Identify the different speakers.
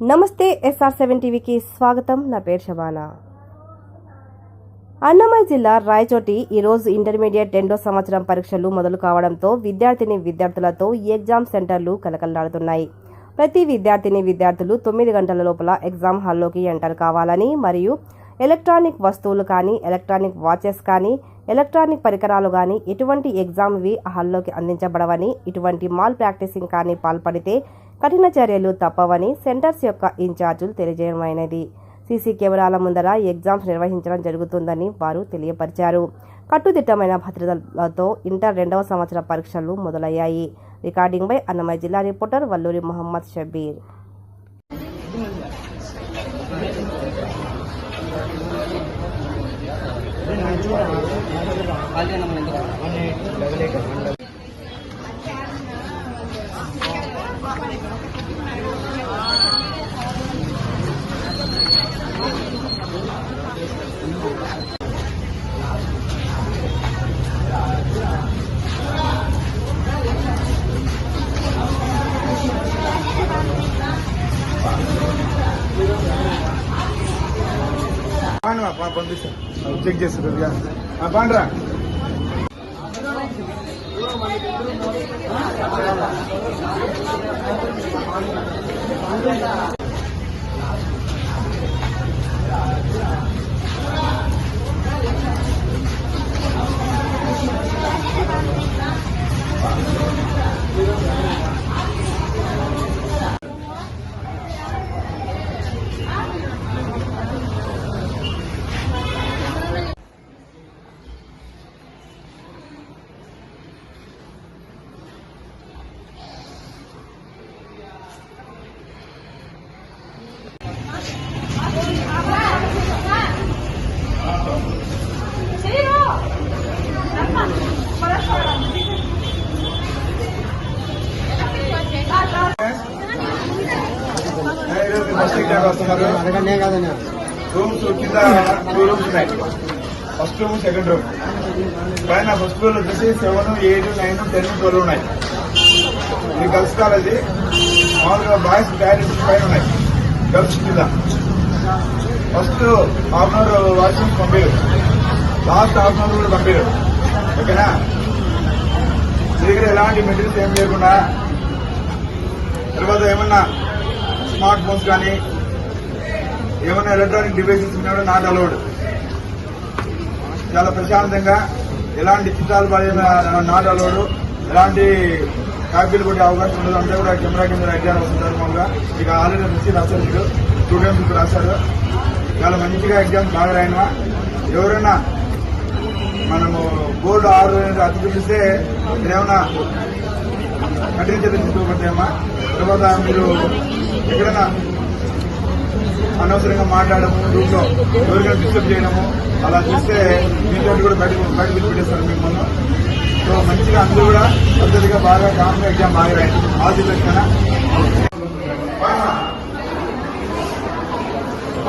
Speaker 1: నమస్తే SR seven టీవీకి స్వాగతం. నా పేరు శబానా. అన్నమయ్య జిల్లా రాయచోటి ఈరోజు ఇంటర్మీడియట్ రెండో సంవత్సరం పరీక్షలు మొదలు కావడంతో విద్యార్థిని విద్యార్థులతో ఈ ఎగ్జామ్ సెంటర్లు కలకలాడుతున్నాయి ప్రతి విద్యార్థిని విద్యార్థులు తొమ్మిది గంటల లోపల ఎగ్జామ్ హాల్లోకి ఎంటర్ కావాలని మరియు ఎలక్ట్రానిక్ వస్తువులు కానీ ఎలక్ట్రానిక్ వాచెస్ కానీ ఎలక్ట్రానిక్ పరికరాలు కానీ ఎటువంటి ఎగ్జామ్వి హాల్లోకి అందించబడవని ఇటువంటి మాల్ ప్రాక్టీసింగ్ కానీ పాల్పడితే కఠిన చర్యలు తప్పవని సెంటర్స్ యొక్క ఇన్ఛార్జీలు తెలియజేయమైనది సీసీ కెమెరాల ముందర ఎగ్జామ్స్ నిర్వహించడం జరుగుతుందని వారు తెలియపరిచారు. కట్టుదిట్టమైన భద్రతలతో ఇంటర్ రెండవ సంవత్సర పరీక్షలు మొదలయ్యాయి. రికార్డింగ్ బై అన్నమయ్య జిల్లా రిపోర్టర్ వల్లూరి మొహమ్మద్ షబీర్.
Speaker 2: పంపిస్తాను చెక్ చేసి కొద్దిగా ఆ, పాండ్రా
Speaker 3: అడగనే కాదన్నా
Speaker 2: రూమ్స్ కింద టూ రూమ్స్ ఉన్నాయి ఫస్ట్ రూమ్ సెకండ్ రూమ్ పైన ఫస్ట్ ఫ్లోర్ వచ్చేసి seven eight nine ten twelve ఉన్నాయి ఇది గర్ల్స్ కాలేజీ మామూలుగా బాయ్స్ టాయిలెట్స్ పైన ఉన్నాయి గర్ల్స్ కింద first half an hour washing పంపారు. లాస్ట్ హాఫ్ అన్ అవర్ కూడా పంపారు. ఓకేనా? మీ దగ్గర ఎలాంటి మెటీరియల్స్ ఏం లేకుండా తర్వాత ఏమన్నా స్మార్ట్ ఫోన్స్ కానీ ఏమైనా ఎలక్ట్రానిక్ డివైసెస్ ఉన్నా కూడా నాట్ అలౌడ్ చాలా ప్రశాంతంగా ఎలాంటి చిత్రాలు పడే నాట్ అలౌడ్ ఎలాంటి కాపీలు కొట్టే అవకాశం ఉండదు. అంతా కూడా కెమెరా కింద ఎగ్జామ్ వస్తుంది మామూలుగా ఇక ఆల్రెడీ నుంచి రాశారు మీరు. స్టూడెంట్స్ రాశారు. చాలా మంచిగా ఎగ్జామ్స్ బాగా రాయినా ఎవరైనా మనము బోర్డు ఆరు అతి చూపిస్తే ఏమైనా కఠిన చర్యలు తీసుకోబడతాయమ్మా? తర్వాత మీరు ఎక్కడైనా అనవసరంగా మాట్లాడము రూమ్లో ఎవరికైనా డిస్టర్బ్ చేయడము అలా చేస్తే మీతో కూడా బయట బయట పెట్టేస్తారు మిమ్మల్ని. సో మంచిగా అందరూ కూడా పద్ధతిగా బాగా కామ్గా ఎగ్జామ్ బాగా రాయండి. ఆల్